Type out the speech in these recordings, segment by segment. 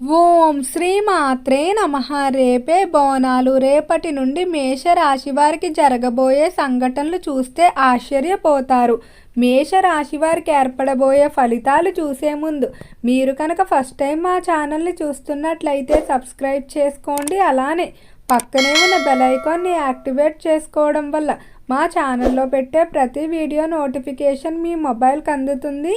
ఓం శ్రీ మాత్రే నమ. రేపే బోనాలు. రేపటి నుండి మేషరాశి వారికి జరగబోయే సంఘటనలు చూస్తే ఆశ్చర్యపోతారు. మేషరాశి వారికి ఏర్పడబోయే ఫలితాలు చూసే ముందు మీరు కనుక ఫస్ట్ టైం మా ఛానల్ని చూస్తున్నట్లయితే సబ్స్క్రైబ్ చేసుకోండి. అలానే పక్కనే ఉన్న బెల్ ఐకాన్ని యాక్టివేట్ చేసుకోవడం వల్ల మా ఛానల్లో పెట్టే ప్రతి వీడియో నోటిఫికేషన్ మీ మొబైల్కి అందుతుంది.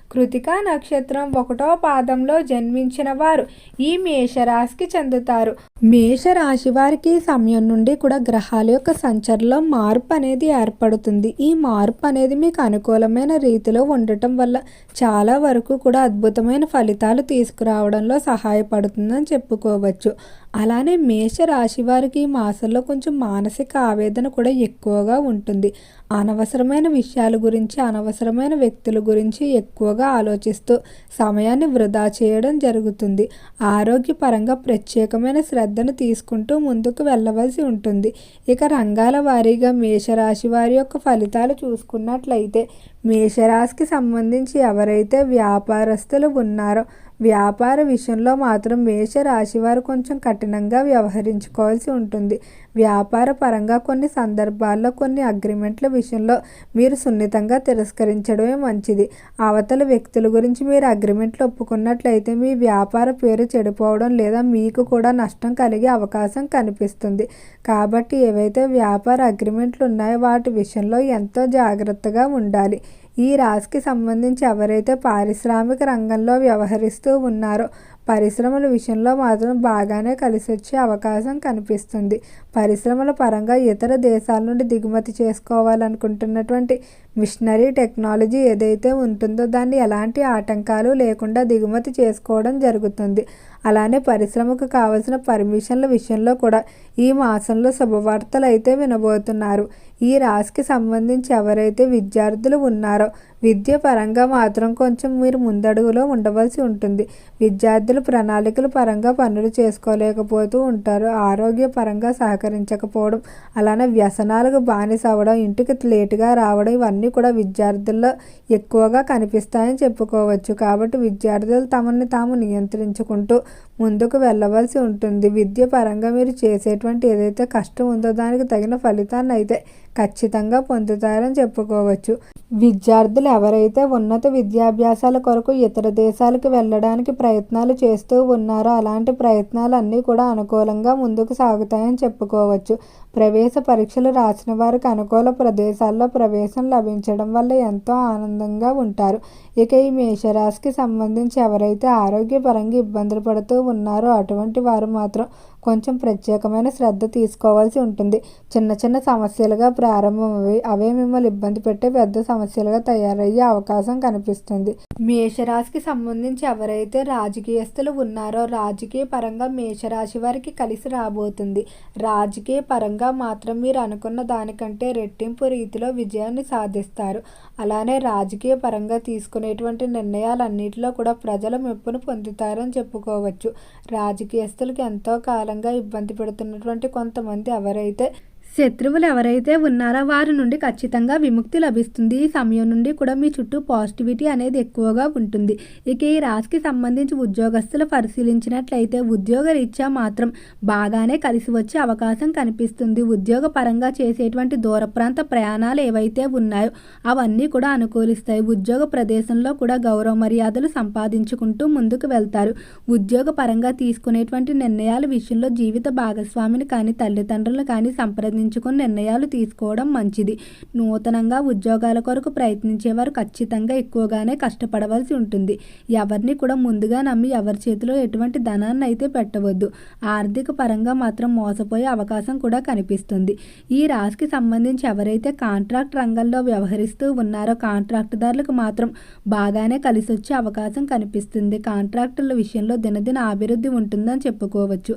కృతికా నక్షత్రం ఒకటో పాదంలో జన్మించిన వారు. ఈ మేషరాశికి చెందుతారు. మేషరాశి వారికి సమయం నుండి కూడా గ్రహాల యొక్క సంచరణలో మార్పు అనేది ఏర్పడుతుంది. ఈ మార్పు అనేది మీకు అనుకూలమైన రీతిలో ఉండటం వల్ల చాలా వరకు కూడా అద్భుతమైన ఫలితాలు తీసుకురావడంలో సహాయపడుతుందని చెప్పుకోవచ్చు. అలానే మేష రాశి వారికి ఈ మాసంలో కొంచెం మానసిక ఆవేదన కూడా ఎక్కువగా ఉంటుంది. అనవసరమైన విషయాల గురించి అనవసరమైన వ్యక్తుల గురించి ఎక్కువగా ఆలోచిస్తూ సమయాన్ని వృధా చేయడం జరుగుతుంది. ఆరోగ్యపరంగా ప్రత్యేకమైన శ్రద్ధను తీసుకుంటూ ముందుకు వెళ్ళవలసి ఉంటుంది. ఇక రంగాల వారీగా మేషరాశి వారి యొక్క ఫలితాలు చూసుకున్నట్లయితే మేషరాశికి సంబంధించి ఎవరైతే వ్యాపారస్తులు ఉన్నారో వ్యాపార విషయంలో మాత్రం మేష రాశివారు కొంచెం కఠినంగా వ్యవహరించుకోవాల్సి ఉంటుంది. వ్యాపార పరంగా కొన్ని సందర్భాల్లో కొన్ని అగ్రిమెంట్ల విషయంలో మీరు సున్నితంగా తిరస్కరించడమే మంచిది. అవతల వ్యక్తుల గురించి మీరు అగ్రిమెంట్లు ఒప్పుకున్నట్లయితే మీ వ్యాపార పేరు చెడిపోవడం లేదా మీకు కూడా నష్టం కలిగే అవకాశం కనిపిస్తుంది. కాబట్టి ఏవైతే వ్యాపార అగ్రిమెంట్లు ఉన్నాయో వాటి విషయంలో ఎంతో జాగ్రత్తగా ఉండాలి. ఈ రాశికి సంబంధించి ఎవరైతే పారిశ్రామిక రంగంలో వ్యవహరిస్తూ ఉన్నారో పరిశ్రమల విషయంలో మాత్రం బాగానే కలిసి వచ్చే అవకాశం కనిపిస్తుంది. పరిశ్రమల పరంగా ఇతర దేశాల నుండి దిగుమతి చేసుకోవాలనుకుంటున్నటువంటి మిషనరీ టెక్నాలజీ ఏదైతే ఉంటుందో దాన్ని ఎలాంటి ఆటంకాలు లేకుండా దిగుమతి చేసుకోవడం జరుగుతుంది. అలానే పరిశ్రమకు కావలసిన పర్మిషన్ల విషయంలో కూడా ఈ మాసంలో శుభవార్తలు అయితే వినబోతున్నారు. ఈ రాశికి సంబంధించి ఎవరైతే విద్యార్థులు ఉన్నారో విద్య పరంగా మాత్రం కొంచెం మీరు ముందడుగులో ఉండవలసి ఉంటుంది. విద్యార్థులు ప్రణాళికల పరంగా పనులు చేసుకోలేకపోతూ ఉంటారు. ఆరోగ్య పరంగా సహకరించకపోవడం అలానే వ్యసనాలకు బానిస అవ్వడం ఇంటికి లేటుగా రావడం ఇవన్నీ కూడా విద్యార్థుల్లో ఎక్కువగా కనిపిస్తాయని చెప్పుకోవచ్చు. కాబట్టి విద్యార్థులు తమని తాము నియంత్రించుకుంటూ ముందుకు వెళ్ళవలసి ఉంటుంది. విద్య పరంగా మీరు చేసేటువంటి ఏదైతే కష్టం ఉందో దానికి తగిన ఫలితాన్ని అయితే ఖచ్చితంగా పొందుతారని చెప్పుకోవచ్చు. విద్యార్థులు ఎవరైతే ఉన్నత విద్యాభ్యాసాల కొరకు ఇతర దేశాలకు వెళ్ళడానికి ప్రయత్నాలు చేస్తూ ఉన్నారో అలాంటి ప్రయత్నాలు అన్నీ కూడా అనుకూలంగా ముందుకు సాగుతాయని చెప్పుకోవచ్చు. ప్రవేశ పరీక్షలు రాసిన వారికి అనుకూల ప్రదేశాల్లో ప్రవేశం లభించడం వల్ల ఎంతో ఆనందంగా ఉంటారు. ఇక ఈ మేషరాశికి సంబంధించి ఎవరైతే ఆరోగ్యపరంగా ఇబ్బందులు పడుతూ ఉన్నారో అటువంటి వారు మాత్రం కొంచెం ప్రత్యేకమైన శ్రద్ధ తీసుకోవాల్సి ఉంటుంది. చిన్న చిన్న సమస్యలుగా ప్రారంభమవి అవే మిమ్మల్ని ఇబ్బంది పెట్టే పెద్ద సమస్యలుగా తయారయ్యే అవకాశం కనిపిస్తుంది. మేషరాశికి సంబంధించి ఎవరైతే రాజకీయస్తులు ఉన్నారో రాజకీయ పరంగా మేషరాశి వారికి కలిసి రాబోతుంది. రాజకీయ పరంగా మాత్రం మీరు అనుకున్న దానికంటే రెట్టింపు రీతిలో విజయాన్ని సాధిస్తారు. అలానే రాజకీయ పరంగా తీసుకునేటువంటి నిర్ణయాలన్నింటిలో కూడా ప్రజల మెప్పును పొందుతారని చెప్పుకోవచ్చు. రాజకీయస్తులకు ఎంతో కాలం కాలంగా ఇబ్బంది పెడుతున్నటువంటి కొంతమంది ఎవరైతే శత్రువులు ఎవరైతే ఉన్నారో వారి నుండి ఖచ్చితంగా విముక్తి లభిస్తుంది. ఈ సమయం నుండి కూడా మీ చుట్టూ పాజిటివిటీ అనేది ఎక్కువగా ఉంటుంది. ఇక ఈ రాశికి సంబంధించి ఉద్యోగస్తులు పరిశీలించినట్లయితే ఉద్యోగ రీత్యా మాత్రం బాగానే కలిసి వచ్చే అవకాశం కనిపిస్తుంది. ఉద్యోగ పరంగా చేసేటువంటి దూర ప్రాంత ప్రయాణాలు ఏవైతే ఉన్నాయో అవన్నీ కూడా అనుకూలిస్తాయి. ఉద్యోగ ప్రదేశంలో కూడా గౌరవ మర్యాదలు సంపాదించుకుంటూ ముందుకు వెళ్తారు. ఉద్యోగ పరంగా తీసుకునేటువంటి నిర్ణయాల విషయంలో జీవిత భాగస్వామిని కానీ తల్లిదండ్రులను కానీ సంప్రదించి సంప్రదించుకుని నిర్ణయాలు తీసుకోవడం మంచిది. నూతనంగా ఉద్యోగాల కొరకు ప్రయత్నించేవారు ఖచ్చితంగా ఎక్కువగానే కష్టపడవలసి ఉంటుంది. ఎవరిని కూడా ముందుగా నమ్మి ఎవరి చేతిలో ఎటువంటి ధనాన్ని అయితే పెట్టవద్దు. ఆర్థిక పరంగా మాత్రం మోసపోయే అవకాశం కూడా కనిపిస్తుంది. ఈ రాశికి సంబంధించి ఎవరైతే కాంట్రాక్ట్ రంగంలో వ్యవహరిస్తూ ఉన్నారో కాంట్రాక్టుదారులకు మాత్రం బాగానే కలిసి వచ్చే అవకాశం కనిపిస్తుంది. కాంట్రాక్టుల విషయంలో దినదిన అభివృద్ధి ఉంటుందని చెప్పుకోవచ్చు.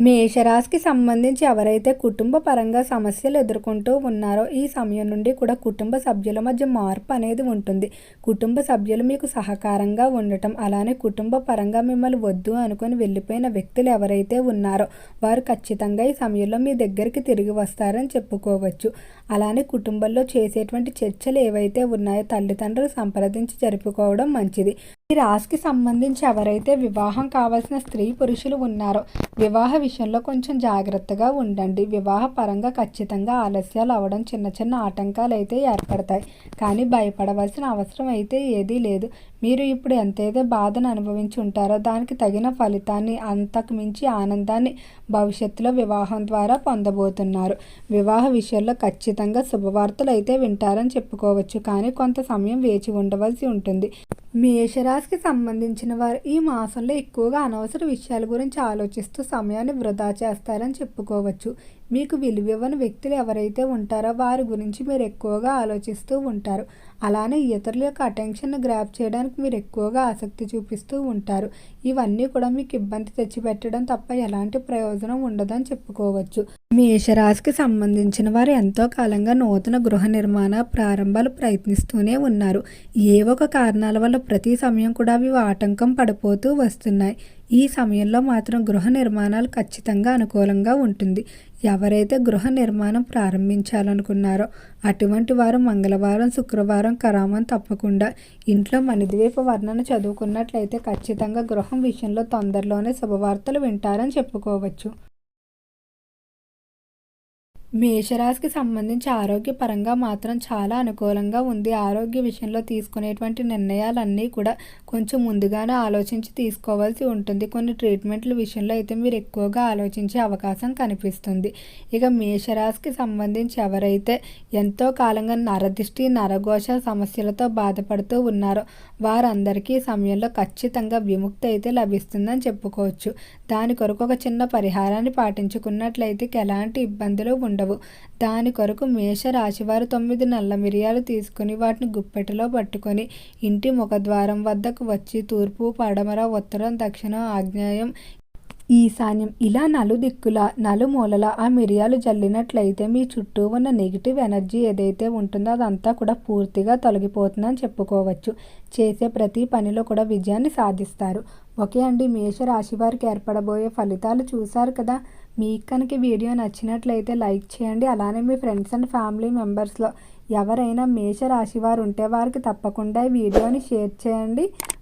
మేషరాశికి సంబంధించి ఎవరైతే కుటుంబ పరంగా సమస్యలు ఎదుర్కొంటూ ఉన్నారో ఈ సమయం నుండి కూడా కుటుంబ సభ్యుల మధ్య మార్పు అనేది ఉంటుంది. కుటుంబ సభ్యులు మీకు సహకారంగా ఉండటం అలానే కుటుంబ పరంగా మిమ్మల్ని వద్దు అనుకుని వెళ్ళిపోయిన వ్యక్తులు ఎవరైతే ఉన్నారో వారు ఖచ్చితంగా ఈ సమయంలో మీ దగ్గరికి తిరిగి వస్తారని చెప్పుకోవచ్చు. అలానే కుటుంబంలో చేసేటువంటి చర్చలు ఏవైతే ఉన్నాయో తల్లిదండ్రులు సంప్రదించి జరుపుకోవడం మంచిది. ఈ రాశికి సంబంధించి ఎవరైతే వివాహం కావాల్సిన స్త్రీ పురుషులు ఉన్నారో వివాహ విషయంలో కొంచెం జాగ్రత్తగా ఉండండి. వివాహ పరంగా ఖచ్చితంగా ఆలస్యాలు అవ్వడం చిన్న చిన్న ఆటంకాలు అయితే ఏర్పడతాయి. కానీ భయపడవలసిన అవసరం అయితే ఏదీ లేదు. మీరు ఇప్పుడు ఎంతైతే బాధను అనుభవించి ఉంటారో దానికి తగిన ఫలితాన్ని అంతకు మించి ఆనందాన్ని భవిష్యత్తులో వివాహం ద్వారా పొందబోతున్నారు. వివాహ విషయంలో ఖచ్చితంగా శుభవార్తలు అయితే వింటారని చెప్పుకోవచ్చు. కానీ కొంత సమయం వేచి ఉండవలసి ఉంటుంది. మేషరాశికి సంబంధించిన వారు ఈ మాసంలో ఎక్కువగా అనవసర విషయాల గురించి ఆలోచిస్తూ సమయాన్ని వృధా చేస్తారని చెప్పుకోవచ్చు. మీకు విలువివ్వని వ్యక్తులు ఎవరైతే ఉంటారో వారి గురించి మీరు ఎక్కువగా ఆలోచిస్తూ ఉంటారు. అలానే ఇతరుల యొక్క అటెన్షన్ గ్రాప్ చేయడానికి మీరు ఎక్కువగా ఆసక్తి చూపిస్తూ ఉంటారు. ఇవన్నీ కూడా మీకు ఇబ్బంది తెచ్చిపెట్టడం తప్ప ఎలాంటి ప్రయోజనం ఉండదని చెప్పుకోవచ్చు. మేషరాశికి సంబంధించిన వారు ఎంతో కాలంగా నూతన గృహ నిర్మాణ ప్రారంభాలు ప్రయత్నిస్తూనే ఉన్నారు. ఏ ఒక కారణాల వల్ల ప్రతి సమయం కూడా అవి ఆటంకం పడిపోతూ వస్తున్నాయి. ఈ సమయంలో మాత్రం గృహ నిర్మాణాలు ఖచ్చితంగా అనుకూలంగా ఉంటుంది. ఎవరైతే గృహ నిర్మాణం ప్రారంభించాలనుకున్నారో అటువంటి వారు మంగళవారం శుక్రవారం కరామం తప్పకుండా ఇంట్లో మణిద్వీప వర్ణన చదువుకున్నట్లయితే ఖచ్చితంగా గృహం విషయంలో తొందరలోనే శుభవార్తలు వింటారని చెప్పుకోవచ్చు. మేషరాశికి సంబంధించి ఆరోగ్యపరంగా మాత్రం చాలా అనుకూలంగా ఉంది. ఆరోగ్య విషయంలో తీసుకునేటువంటి నిర్ణయాలన్నీ కూడా కొంచెం ముందుగానే ఆలోచించి తీసుకోవాల్సి ఉంటుంది. కొన్ని ట్రీట్మెంట్ల విషయంలో అయితే మీరు ఎక్కువగా ఆలోచించే అవకాశం కనిపిస్తుంది. ఇక మేషరాశికి సంబంధించి ఎవరైతే ఎంతో కాలంగా నరదిష్టి నరఘోష సమస్యలతో బాధపడుతూ ఉన్నారో వారందరికీ సమయంలో ఖచ్చితంగా విముక్తి అయితే లభిస్తుందని చెప్పుకోవచ్చు. దాని కొరకు ఒక చిన్న పరిహారాన్ని పాటించుకున్నట్లయితే ఎలాంటి ఇబ్బందులు ఉండవు. దాని కొరకు మేష రాశివారు తొమ్మిది నల్ల మిరియాలు తీసుకుని వాటిని గుప్పెటలో పట్టుకొని ఇంటి ముఖద్వారం వద్దకు వచ్చి తూర్పు పడమర ఉత్తరం దక్షిణం ఆగ్నేయం ఈశాన్యం ఇలా నలుదిక్కుల నలుమూలల ఆ మిరియాలు జల్లినట్లయితే మీ చుట్టూ ఉన్న నెగిటివ్ ఎనర్జీ ఏదైతే ఉంటుందో అదంతా కూడా పూర్తిగా తొలగిపోతుందని చెప్పుకోవచ్చు. చేసే ప్రతి పనిలో కూడా విజయాన్ని సాధిస్తారు. ఓకే అండి మేషరాశి వారికి ఏర్పడబోయే ఫలితాలు చూశారు కదా? మీకు కనుక వీడియో నచ్చినట్లయితే లైక్ చేయండి. అలానే మీ ఫ్రెండ్స్ అండ్ ఫ్యామిలీ మెంబర్స్లో ఎవరైనా మేషరాశి వారు ఉంటే వారికి తప్పకుండా ఈ వీడియోని షేర్ చేయండి.